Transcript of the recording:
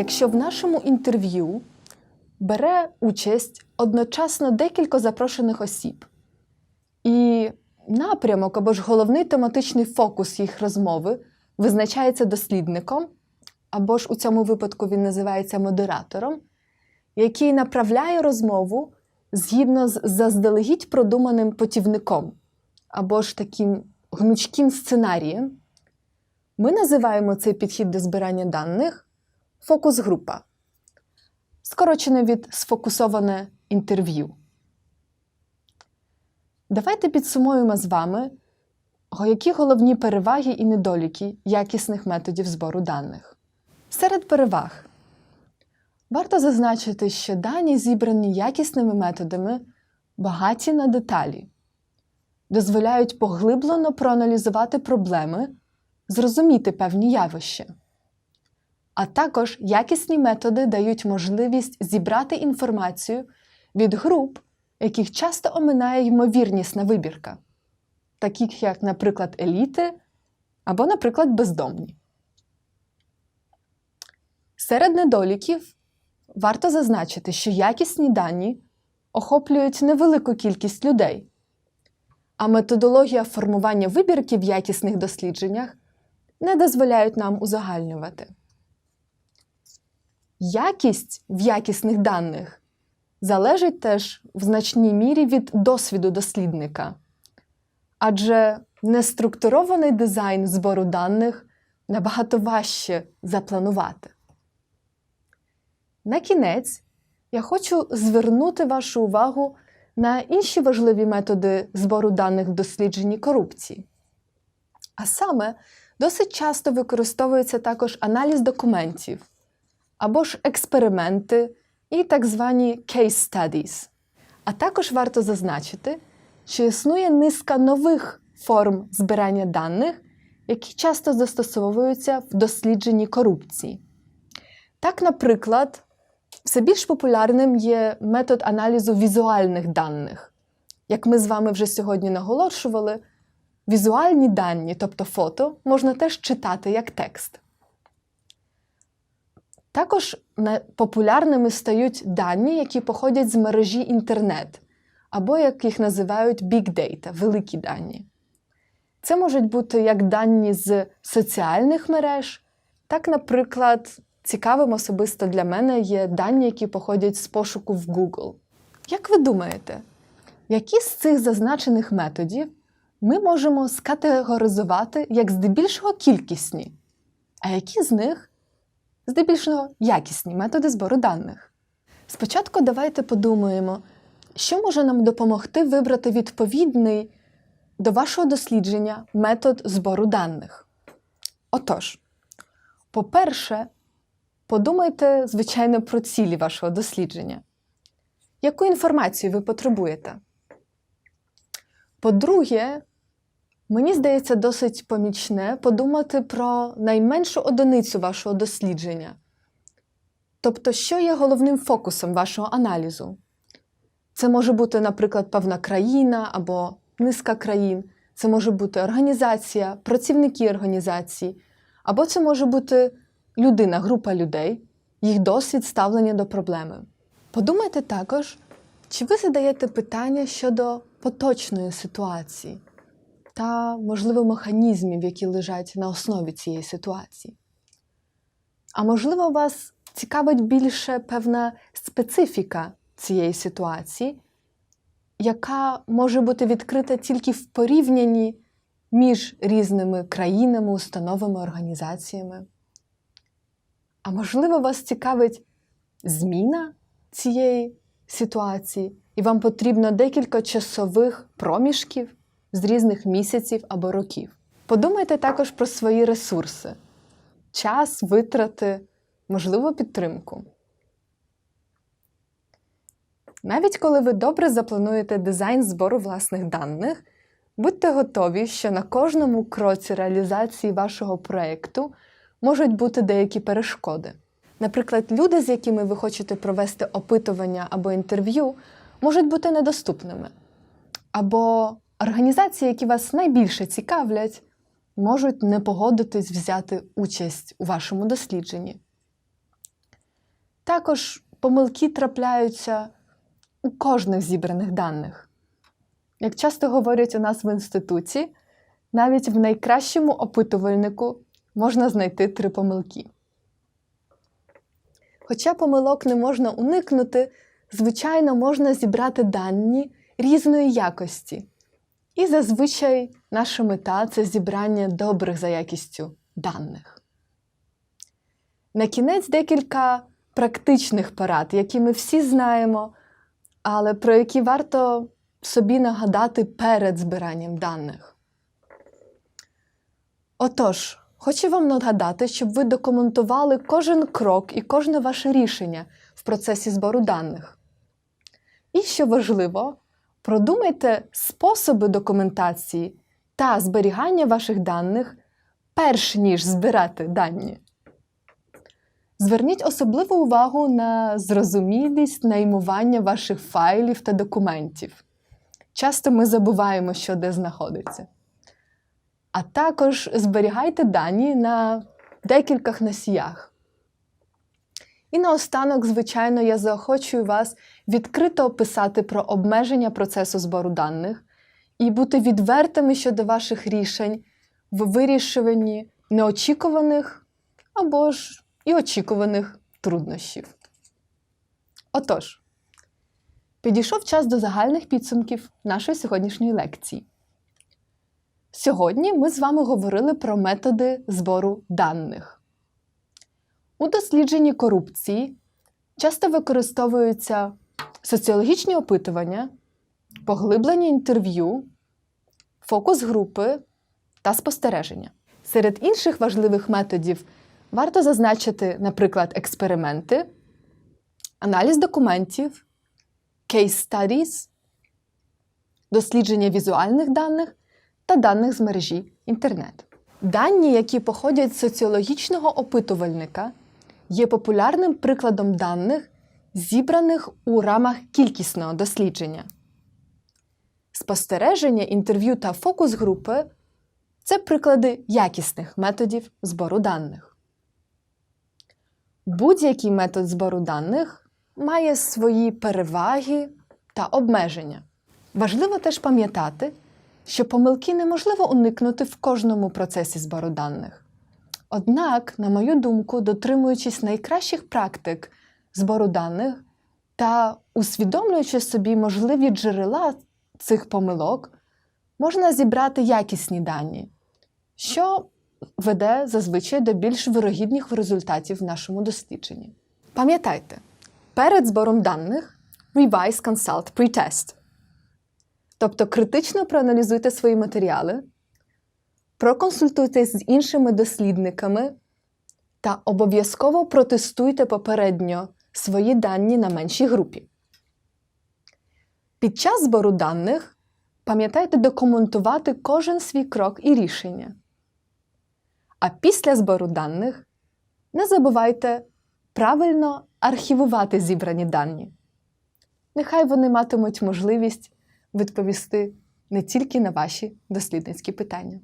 якщо в нашому інтерв'ю бере участь одночасно декілька запрошених осіб, і напрямок або ж головний тематичний фокус їх розмови визначається дослідником, або ж у цьому випадку він називається модератором, який направляє розмову згідно з заздалегідь продуманим путівником, або ж таким гнучким сценарієм, ми називаємо цей підхід до збирання даних фокус-група, скорочено від сфокусоване інтерв'ю. Давайте підсумуємо з вами, які головні переваги і недоліки якісних методів збору даних. Серед переваг варто зазначити, що дані, зібрані якісними методами, багаті на деталі, дозволяють поглиблено проаналізувати проблеми, зрозуміти певні явища. А також якісні методи дають можливість зібрати інформацію від груп, яких часто оминає ймовірнісна вибірка, таких як, наприклад, еліти або, наприклад, бездомні. Серед недоліків варто зазначити, що якісні дані охоплюють невелику кількість людей, а методологія формування вибірки в якісних дослідженнях не дозволяють нам узагальнювати. Якість в якісних даних залежить теж в значній мірі від досвіду дослідника, адже неструктурований дизайн збору даних набагато важче запланувати. На кінець я хочу звернути вашу увагу на інші важливі методи збору даних в дослідженні корупції. А саме, досить часто використовується також аналіз документів або ж експерименти і так звані case studies. А також варто зазначити, що існує низка нових форм збирання даних, які часто застосовуються в дослідженні корупції. Так, наприклад, все більш популярним є метод аналізу візуальних даних. Як ми з вами вже сьогодні наголошували, візуальні дані, тобто фото, можна теж читати як текст. Також популярними стають дані, які походять з мережі інтернет, або як їх називають big data, великі дані. Це можуть бути як дані з соціальних мереж, так, наприклад, цікавим особисто для мене є дані, які походять з пошуку в Google. Як ви думаєте, які з цих зазначених методів ми можемо скатегоризувати як здебільшого кількісні, а які з них здебільшого якісні методи збору даних? Спочатку давайте подумаємо, що може нам допомогти вибрати відповідний до вашого дослідження метод збору даних. Отож, по-перше, подумайте, звичайно, про цілі вашого дослідження. Яку інформацію ви потребуєте? По-друге, мені здається досить помічне подумати про найменшу одиницю вашого дослідження. Тобто, що є головним фокусом вашого аналізу? Це може бути, наприклад, певна країна або низка країн, це може бути організація, працівники організації, або це може бути людина, група людей, їх досвід ставлення до проблеми. Подумайте також, чи ви задаєте питання щодо поточної ситуації та, можливо, механізмів, які лежать на основі цієї ситуації. А можливо, вас цікавить більше певна специфіка цієї ситуації, яка може бути відкрита тільки в порівнянні між різними країнами, установами, організаціями. А можливо, вас цікавить зміна цієї ситуації, і вам потрібно декілька часових проміжків з різних місяців або років. Подумайте також про свої ресурси: час, витрати, можливо, підтримку. Навіть коли ви добре заплануєте дизайн збору власних даних, будьте готові, що на кожному кроці реалізації вашого проєкту можуть бути деякі перешкоди. Наприклад, люди, з якими ви хочете провести опитування або інтерв'ю, можуть бути недоступними. Або організації, які вас найбільше цікавлять, можуть не погодитись взяти участь у вашому дослідженні. Також помилки трапляються у кожних зібраних даних. Як часто говорять у нас в інституті, навіть в найкращому опитувальнику можна знайти три помилки. Хоча помилок не можна уникнути, звичайно, можна зібрати дані різної якості. І зазвичай наша мета це зібрання добрих за якістю даних. На кінець декілька практичних порад, які ми всі знаємо, але про які варто собі нагадати перед збиранням даних. Отож, хочу вам нагадати, щоб ви документували кожен крок і кожне ваше рішення в процесі збору даних. І що важливо, продумайте способи документації та зберігання ваших даних, перш ніж збирати дані. Зверніть особливу увагу на зрозумілість наймування ваших файлів та документів. Часто ми забуваємо, що де знаходиться. А також зберігайте дані на декількох носіях. І наостанок, звичайно, я заохочую вас відкрито описати про обмеження процесу збору даних і бути відвертими щодо ваших рішень в вирішуванні неочікуваних або ж і очікуваних труднощів. Отож, підійшов час до загальних підсумків нашої сьогоднішньої лекції. Сьогодні ми з вами говорили про методи збору даних. У дослідженні корупції часто використовуються соціологічні опитування, поглиблені інтерв'ю, фокус групи та спостереження. Серед інших важливих методів варто зазначити, наприклад, експерименти, аналіз документів, case studies, дослідження візуальних даних та даних з мережі інтернет. Дані, які походять з соціологічного опитувальника, є популярним прикладом даних, зібраних у рамах кількісного дослідження. Спостереження, інтерв'ю та фокус групи це приклади якісних методів збору даних. Будь-який метод збору даних має свої переваги та обмеження. Важливо теж пам'ятати, що помилки неможливо уникнути в кожному процесі збору даних. Однак, на мою думку, дотримуючись найкращих практик збору даних та усвідомлюючи собі можливі джерела цих помилок, можна зібрати якісні дані, що веде зазвичай до більш вирогідних результатів в нашому дослідженні. Пам'ятайте, перед збором даних Revise Consult Pretest. Тобто критично проаналізуйте свої матеріали, проконсультуйтесь з іншими дослідниками та обов'язково протестуйте попередньо свої дані на меншій групі. Під час збору даних пам'ятайте документувати кожен свій крок і рішення. А після збору даних не забувайте правильно архівувати зібрані дані. Нехай вони матимуть можливість відповісти не тільки на ваші дослідницькі питання.